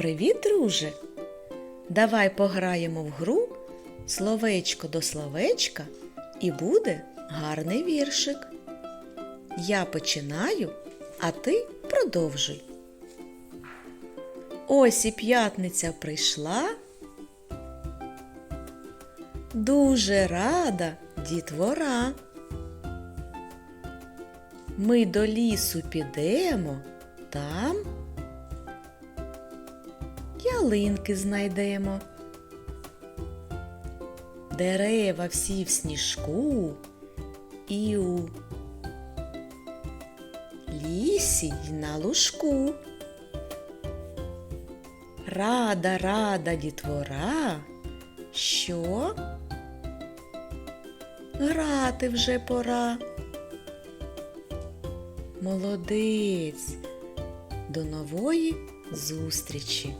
Привіт, друже! Давай пограємо в гру словечко до словечка і буде гарний віршик. Я починаю, а ти продовжуй. Ось і п'ятниця прийшла. Дуже рада дітвора. Ми до лісу підемо, там ялинки знайдемо. Дерева всі в сніжку і у лісі й на лужку. Рада, рада дітвора, що грати вже пора. Молодець. До нової зустрічі!